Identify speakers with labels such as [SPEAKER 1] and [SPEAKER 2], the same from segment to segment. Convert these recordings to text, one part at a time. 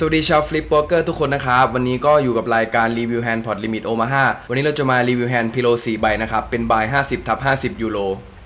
[SPEAKER 1] สวัสดีชาวฟลิปโป๊กเกอร์ทุกคนนะครับ วันนี้ก็อยู่กับรายการรีวิวแฮนด์พอร์ตลิมิตโอมาห์วันนี้เราจะมารีวิวแฮนด์พิโลสี่ใบนะครับ เป็นใบ50ทับ50 ยูโร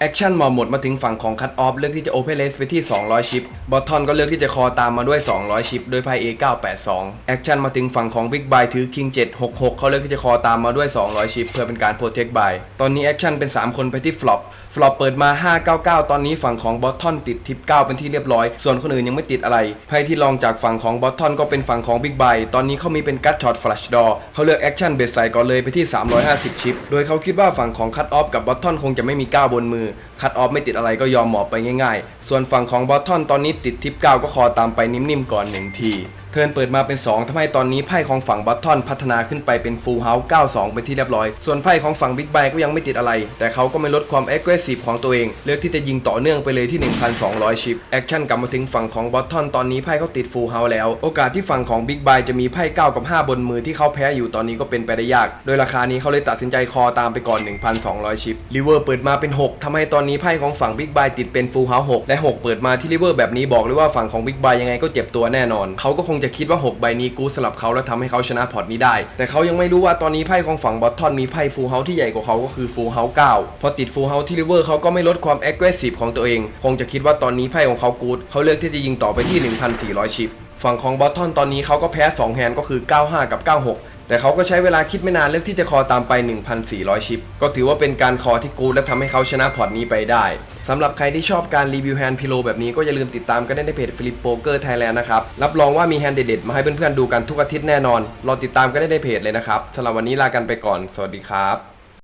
[SPEAKER 1] แอคชั่นมอหมดมาถึงฝั่งของคัตออฟเลือกที่จะโอเพนเลสไปที่ 200 ชิป บอททอนก็เลือกที่จะคอตามมาด้วย 200 ชิป โดยไพ่ A982 แอคชั่นมาถึงฝั่งของบิ๊กไบถือ King 766 เขาเลือกที่จะคอตามมาด้วย 200 ชิป เพื่อเป็นการโปรเทคไบตอนนี้แอคชั่นเป็น 3 คนไปที่ฟลอป ฟลอปเปิดมา 599 ตอนนี้ฝั่งของบอททอนติดทิป 9 เป็นที่เรียบร้อย ส่วนคนอื่นยังไม่ติดอะไร ไพ่ที่ลองจากฝั่งของบอททอนก็เป็นฝั่งของบิ๊กไบตอนนี้เขามีเป็นกัตช็อตฟลัชดอเขาเลือกแอคชั่นเบสใส่ก่อนเลยไปที่ 350 ชิป โดยเขาคิดว่าฝั่งของคัตออฟกับบอททอนคงจะไม่มี9บนมือคัตออฟไม่ติดอะไรก็ยอมหมอบไปง่ายๆ ส่วนฝั่งของบอททอนตอนนี้ติดทิป9ก็คอตามไปนิ่มๆก่อนหนึ่งที เทิร์นเปิดมาเป็น 2ทำให้ตอนนี้ไพ่ของฝั่งบัตทอนพัฒนาขึ้นไปเป็นฟูลเฮาส์92 เป็นที่เรียบร้อย ส่วนไพ่ของฝั่งบิ๊กไบก็ยังไม่ติดอะไร แต่เขาก็ไม่ลดความ a g g r e s s i v e ของตัวเอง เลือกที่จะยิงต่อเนื่องไปเลยที่ 1,200 ชิป แอคชั่นกลับมาถึงฝั่งของบัตทอนตอนนี้ไพ่เขาติดฟูลเฮาส์แล้ว โอกาสที่ฝั่งของบิ๊กไบจะมีไพ่9กับ 5 บนมือที่เขาแพ้อยู่ตอนนี้ก็เป็นไปได้ยาก โดยราคานี้เขาเลยตัดสินใจคอตามไปก่อน 1,200 ชิปลิเวอร์เปิดมาเป็น 6ทำให้ตอนนี้ไพ่ของฝั่งบิ๊กไบติดเป็นฟูลเฮาส์6และ 6 เปิดมาที่ลิเวอร์แบบนี้บอกเลยว่าฝั่งของบิ๊กไบยังไงก็เจ็บตัวแน่นอนเขาก็คงจะคิดว่า 6 ใบนี้กูสลับเขาแล้วทำให้เขาชนะพอร์ตนี้ได้ แต่เขายังไม่รู้ว่าตอนนี้ไพ่ของฝั่งบอททอนมีไพ่ฟูลเฮาที่ใหญ่กว่าเขาก็คือฟูลเฮาเก้าพอติดฟูลเฮาที่ลิเวอร์เขาก็ไม่ลดความแอ g r e s s i v e ของตัวเอง คงจะคิดว่าตอนนี้ไพ่ของเขากูดเขาเลือกที่จะยิงต่อไปที่ 1,400 ชิป ฝั่งของบอททอนตอนนี้เขาก็แพ้2แฮนด์ก็คือ 95 กับ 96 แต่เขาก็ใช้เวลาคิดไม่นานเลือกที่จะคอตามไป 1,400 ชิป ก็ถือว่าเป็นการคอที่กูดและทำให้เขาชนะพอร์ตนี้ไปได้สำหรับใครที่ชอบการรีวิวแฮนด์พิโลแบบนี้ก็อย่าลืมติดตามกันได้ในเพจฟิลิปโปเกอร์ไทยแลนด์นะครับ รับรองว่ามีแฮนด์เด็ดๆมาให้เพื่อนๆดูกันทุกอาทิตย์แน่นอน รอติดตามกันได้ในเพจเลยนะครับสำหรับวันนี้ลากันไปก่อน สวัสดีครับ